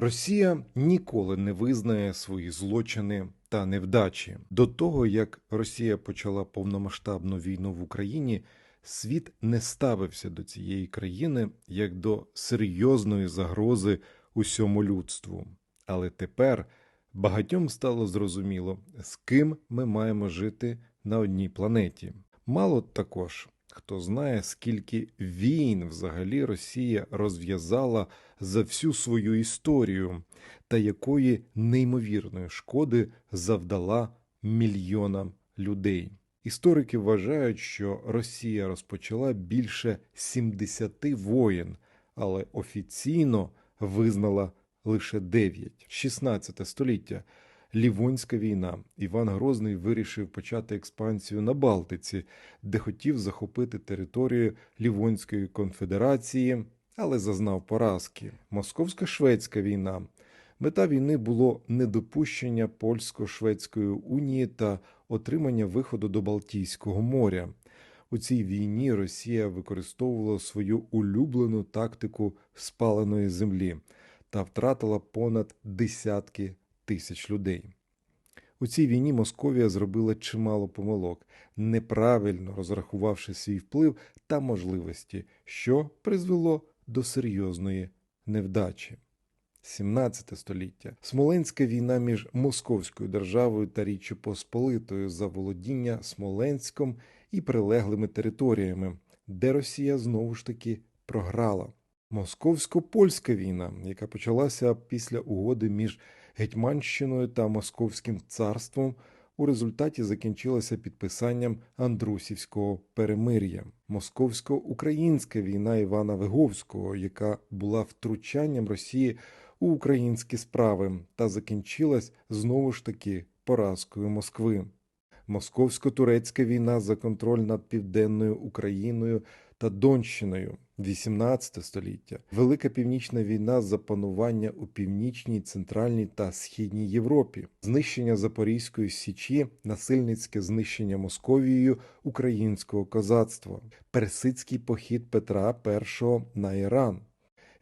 Росія ніколи не визнає свої злочини та невдачі. До того як Росія почала повномасштабну війну в Україні, світ не ставився до цієї країни як до серйозної загрози усьому людству. Але тепер багатьом стало зрозуміло, з ким ми маємо жити на одній планеті. Мало також, хто знає, скільки війн взагалі Росія розв'язала за всю свою історію, та якої неймовірної шкоди завдала мільйонам людей. Історики вважають, що Росія розпочала більше 70 воєн, але офіційно визнала лише 9. 16 століття. Лівонська війна. Іван Грозний вирішив почати експансію на Балтиці, де хотів захопити територію Лівонської конфедерації, але зазнав поразки. Московсько-шведська війна. Мета війни було недопущення польсько-шведської унії та отримання виходу до Балтійського моря. У цій війні Росія використовувала свою улюблену тактику спаленої землі та втратила понад десятки тисяч людей. У цій війні Московія зробила чимало помилок, неправильно розрахувавши свій вплив та можливості, що призвело до серйозної невдачі. 17 століття Смоленська війна між Московською державою та Річчю Посполитою за володіння Смоленськом і прилеглими територіями, де Росія знову ж таки програла. Московсько-польська війна, яка почалася після угоди між Гетьманщиною та Московським царством, у результаті закінчилася підписанням Андрусівського перемир'я. Московсько-українська війна Івана Виговського, яка була втручанням Росії у українські справи та закінчилась знову ж таки поразкою Москви. Московсько-турецька війна за контроль над південною Україною та Донщиною 18 століття, Велика Північна війна за панування у північній, центральній та східній Європі, знищення Запорізької січі, насильницьке знищення Московією українського козацтва, персидський похід Петра І на Іран,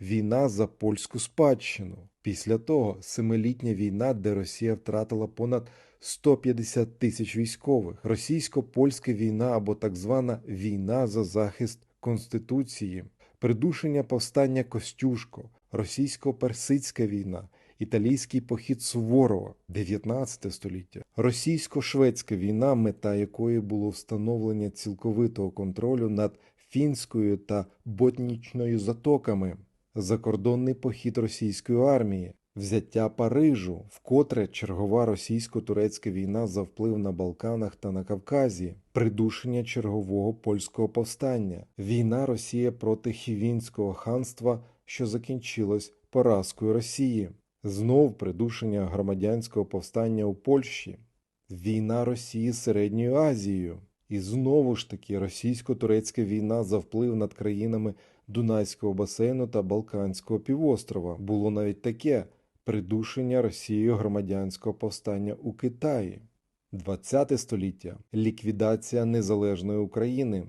війна за польську спадщину. Після того семилітня війна, де Росія втратила понад 150 тисяч військових, російсько-польська війна або так звана війна за захист Конституції, придушення повстання Костюшко, російсько-персидська війна, італійський похід Суворова, 19 століття, російсько-шведська війна, мета якої було встановлення цілковитого контролю над фінською та ботнічною затоками, закордонний похід російської армії, взяття Парижу, вкотре чергова російсько-турецька війна за вплив на Балканах та на Кавказі, придушення чергового польського повстання, війна Росія проти Хівінського ханства, що закінчилось поразкою Росії, знов придушення громадянського повстання у Польщі, війна Росії з Середньою Азією. І знову ж таки російсько-турецька війна за вплив над країнами Дунайського басейну та Балканського півострова було навіть таке придушення Росією громадянського повстання у Китаї, 20 століття. Ліквідація незалежної України,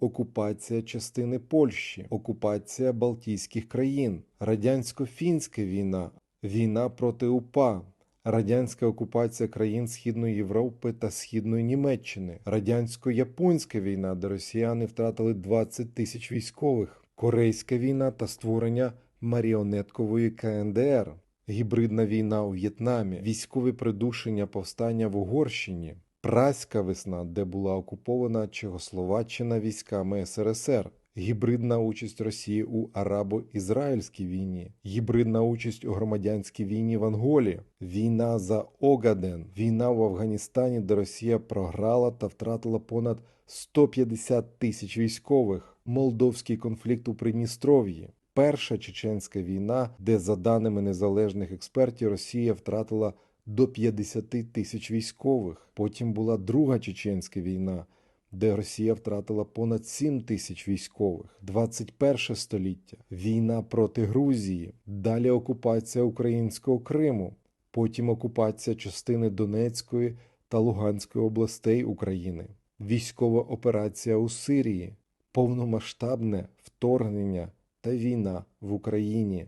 окупація частини Польщі, окупація Балтійських країн, радянсько-фінська війна, війна проти УПА. Радянська окупація країн Східної Європи та Східної Німеччини, радянсько-японська війна, де росіяни втратили 20 тисяч військових, Корейська війна та створення маріонеткової КНДР, гібридна війна у В'єтнамі, військові придушення повстання в Угорщині, Праська весна, де була окупована Чехословаччина військами СРСР. Гібридна участь Росії у арабо-ізраїльській війні, гібридна участь у громадянській війні в Анголі, війна за Огаден, війна в Афганістані, де Росія програла та втратила понад 150 тисяч військових, молдовський конфлікт у Придністров'ї, Перша чеченська війна, де, за даними незалежних експертів, Росія втратила до 50 тисяч військових. Потім була Друга чеченська війна де Росія втратила понад 7 тисяч військових, 21 століття, війна проти Грузії, далі окупація українського Криму, потім окупація частини Донецької та Луганської областей України, військова операція у Сирії, повномасштабне вторгнення та війна в Україні.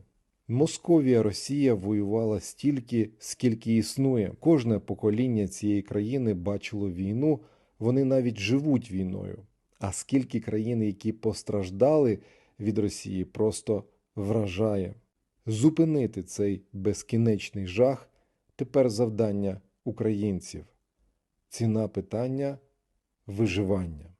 Московія Росія воювала стільки, скільки існує. Кожне покоління цієї країни бачило війну, вони навіть живуть війною. А скільки країн, які постраждали від Росії, просто вражає. Зупинити цей безкінечний жах тепер завдання українців. Ціна питання виживання.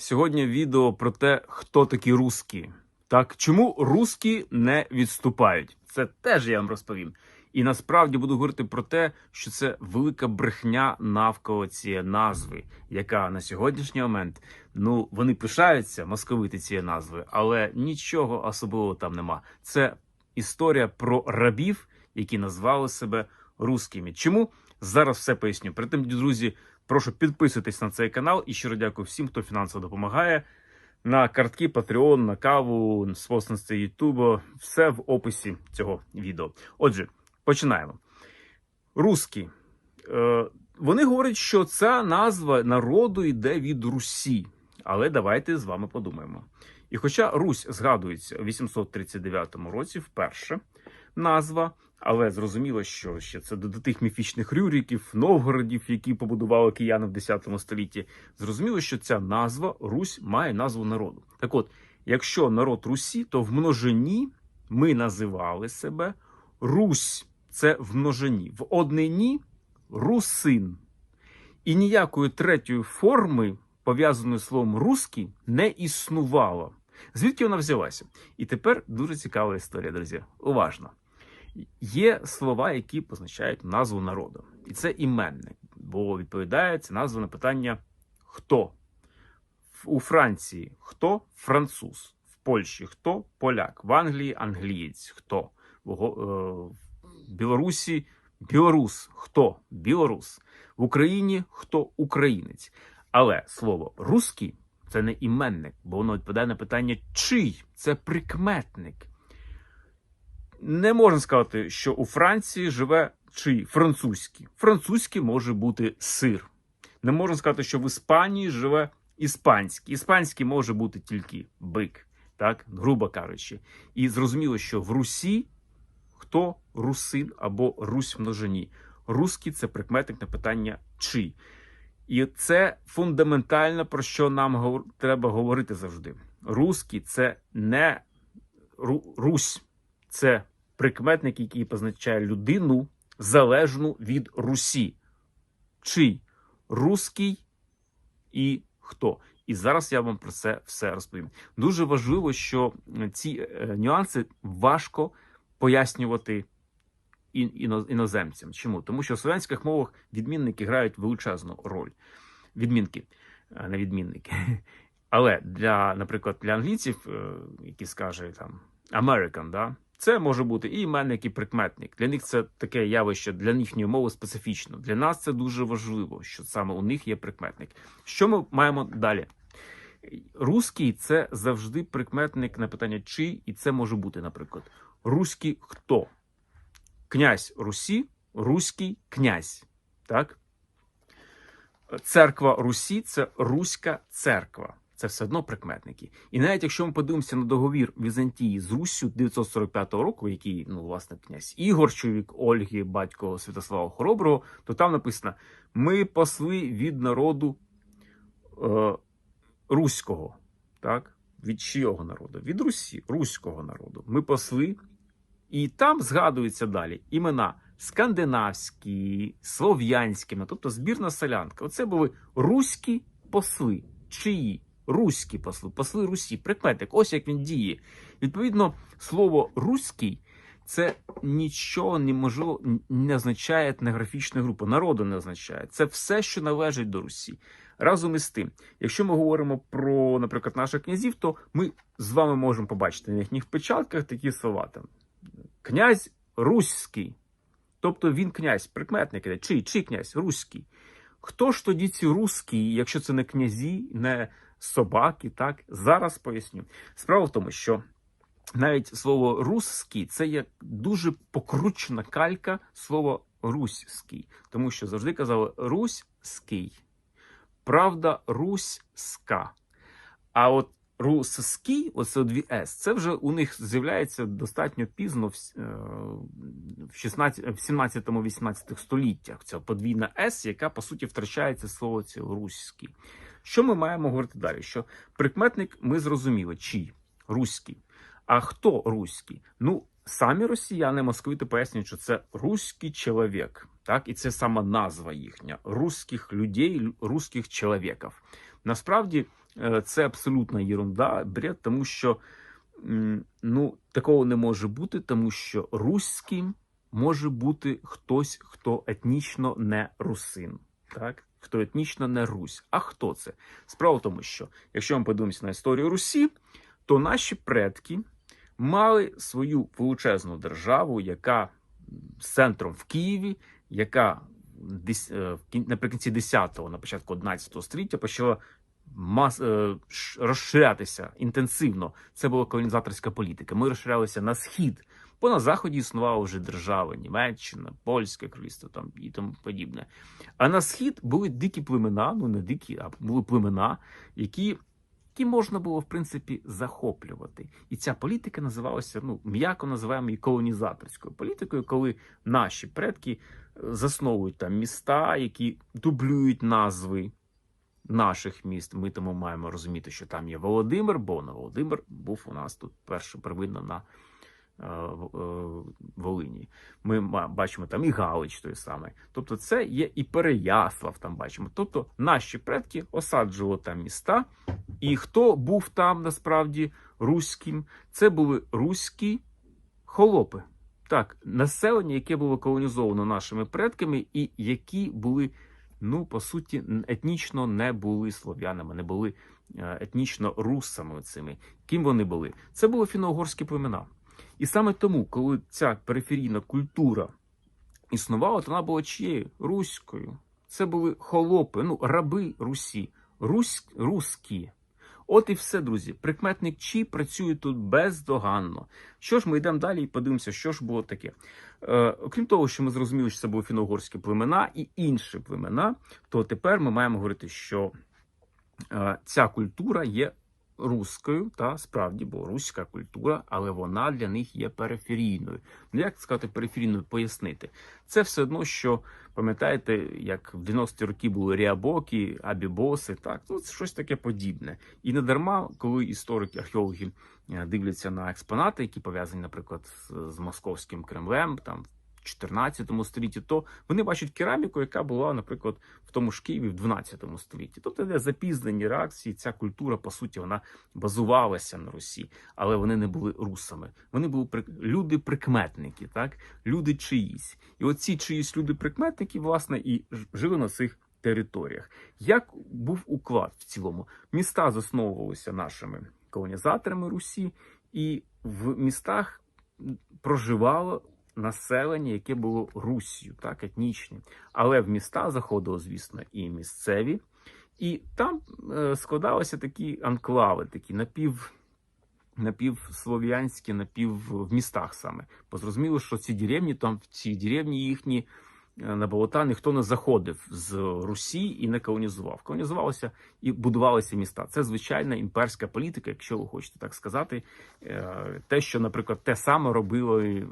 Сьогодні відео про те, хто такі русські. Так, чому русські не відступають? Це теж я вам розповім. І насправді буду говорити про те, що це велика брехня навколо цієї назви, яка на сьогоднішній момент ну вони пишаються московити цієї назви, але нічого особливого там нема. Це історія про рабів, які назвали себе русскими. Чому зараз все поясню? При тим, друзі, прошу підписуйтесь на цей канал і щиро дякую всім, хто фінансово допомагає. На картки Patreon, на каву, спонсорство Ютубу, все в описі цього відео. Отже, починаємо. Русські. Е, вони говорять, що ця назва народу йде від Русі. Але давайте з вами подумаємо. І хоча Русь згадується у 839 році вперше назва, але зрозуміло, що ще це до тих міфічних рюриків, Новгородів, які побудували кияни в 10 столітті. Зрозуміло, що ця назва Русь має назву народу. Так от, якщо народ Русі, то в множині ми називали себе Русь. Це в множині. В однині русин. І ніякої третьої форми, пов'язаної словом русський, не існувало. Звідки вона взялася? І тепер дуже цікава історія, друзі. Уважно. Є слова, які позначають назву народу. І це іменник, бо відповідає ця назва на питання хто. У Франції хто? Француз, в Польщі хто? Поляк, в Англії англієць, хто? В е, Білорусі білорус, хто? Білорус, в Україні хто? Українець. Але слово русський це не іменник, бо воно відповідає на питання чий? Це прикметник. Не можна сказати, що у Франції живе чий французький. Французький може бути сир. Не можна сказати, що в Іспанії живе іспанський. Іспанський може бути тільки бик, так, грубо кажучи. І зрозуміло, що в Русі хто русин або Русь множині. Руський це прикметник на питання чий. І це фундаментально про що нам треба говорити завжди. Руський це не Русь, це прикметник, який позначає людину залежну від Русі. Чий? Руський і хто? І зараз я вам про це все розповім. Дуже важливо, що ці е, нюанси важко пояснювати іноземцям. Чому? Тому що в слов'янських мовах відмінники грають величезну роль. Відмінки, а не відмінники. Але для, наприклад, для англійців, е, які скаже там American, да, це може бути і іменник, і прикметник. Для них це таке явище для їхньої мови специфічно. Для нас це дуже важливо, що саме у них є прикметник. Що ми маємо далі? Руський це завжди прикметник на питання чий, і це може бути, наприклад, руський хто? Князь Русі, руський князь. Так? Церква Русі це Руська церква. Це все одно прикметники. І навіть якщо ми подивимося на договір Візантії з Руссю 945 року, який, ну, власне, князь Ігор, чоловік Ольги, батько Святослава Хороброго, то там написано: ми посли від народу е, руського. Так? Від чийого народу? Від Русі, руського народу. Ми посли, і там згадуються далі імена скандинавські, слов'янські, ну, тобто збірна селянка. Оце були руські посли. Чиї? Руські посли, посли Русі, прикметник, ось як він діє. Відповідно, слово руський це нічого неможливо не означає етнографічна група, народу не означає. Це все, що належить до Русі. Разом із тим, якщо ми говоримо про, наприклад, наших князів, то ми з вами можемо побачити на їхніх печатках такі слова там. Князь Руський. Тобто він князь, прикметник, чий, чий князь, руський. Хто ж тоді ці руські, якщо це не князі, не собаки, так? Зараз поясню. Справа в тому, що навіть слово русський це є дуже покручена калька слова руський, тому що завжди казали руський. Правда, руська. А от русський, оце дві С, це вже у них з'являється достатньо пізно в, с- е, в 16, в 17-18 століттях. Ця подвійна С, яка по суті втрачається слово це руський. Що ми маємо говорити далі? Що прикметник ми зрозуміли, чий руський. А хто руський? Ну, самі росіяни московити пояснюють, що це руський чоловік. Так, і це сама назва їхня руських людей, руських чоловіків. Насправді е, це абсолютна єрунда, бред, тому що ну, такого не може бути, тому що руським може бути хтось, хто етнічно не русин. Так? Хто етнічно не Русь. А хто це? Справа в тому, що якщо ми подивимося на історію Русі, то наші предки мали свою величезну державу, яка з центром в Києві, яка е, наприкінці 10-го, на початку 11 століття почала мас, е, розширятися інтенсивно. Це була колонізаторська політика. Ми розширялися на схід, бо на заході існувала вже держава Німеччина, Польське королівство там і тому подібне. А на схід були дикі племена, ну не дикі, а були племена, які. Які можна було в принципі захоплювати, і ця політика називалася ну м'яко називаємо її колонізаторською політикою, коли наші предки е, засновують там міста, які дублюють назви наших міст. Ми тому маємо розуміти, що там є Володимир, бо на Володимир був у нас тут перше первинно на Волині. Ми бачимо там і Галич той самий. Тобто, це є і Переяслав там бачимо. Тобто наші предки осаджували там міста. І хто був там насправді руським? Це були руські холопи. Так, населення, яке було колонізовано нашими предками, і які були, ну, по суті, етнічно не були слов'янами, не були е, етнічно русами цими. Ким вони були? Це були фіно-угорські племена. І саме тому, коли ця периферійна культура існувала, то вона була чиєю? Руською. Це були холопи, ну, раби Русі, Русь. От і все, друзі. Прикметник чи працює тут бездоганно. Що ж, ми йдемо далі і подивимося, що ж було таке. Е, окрім того, що ми зрозуміли, що це були фіно-угорські племена і інші племена, то тепер ми маємо говорити, що е, ця культура є руською, та справді, бо руська культура, але вона для них є периферійною. Ну, як сказати, периферійною пояснити? Це все одно, що пам'ятаєте, як в 90-ті роки були ріабоки, абібоси, так, ну це щось таке подібне. І не дарма, коли історики, археологи е, дивляться на експонати, які пов'язані, наприклад, з, московським Кремлем, там. В 14 столітті, то вони бачать кераміку, яка була, наприклад, в тому ж Києві в 12 столітті. Тобто, де запізнені реакції, ця культура, по суті, вона базувалася на Русі, але вони не були русами. Вони були при... люди-прикметники, так? люди чиїсь. І оці чиїсь люди-прикметники, власне, і жили на цих територіях. Як був уклад в цілому? Міста засновувалися нашими колонізаторами Русі, і в містах проживало населення, яке було Руссю, так, етнічне. Але в міста заходило, звісно, і місцеві, і там е, складалися такі анклави, такі напів. Напівслов'янські, напів в містах саме. Бо зрозуміло, що ці деревні, там в ці деревні їхні на болота ніхто не заходив з Русі і не колонізував. Колонізувалося і будувалися міста. Це звичайна імперська політика, якщо ви хочете так сказати. Е, Те, що, наприклад, те саме робили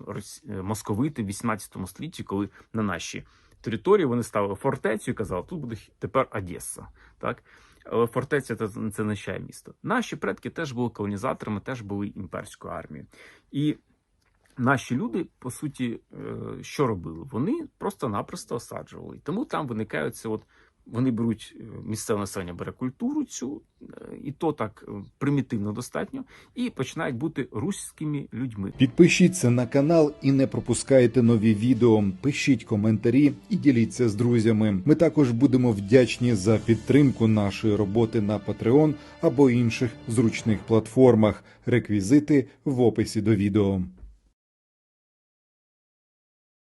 е, московити в 18 столітті, коли на наші території вони ставили фортецю і казали, тут буде тепер Одеса. Так? Але фортеця це, не означає місто. Наші предки теж були колонізаторами, теж були імперською армією. І наші люди, по суті, е, що робили? Вони просто-напросто осаджували. Тому там виникають це от. Вони беруть е, місцеве населення, бере культуру цю, е, і то так примітивно достатньо, і починають бути руськими людьми. Підпишіться на канал і не пропускайте нові відео. Пишіть коментарі і діліться з друзями. Ми також будемо вдячні за підтримку нашої роботи на Patreon або інших зручних платформах. Реквізити в описі до відео.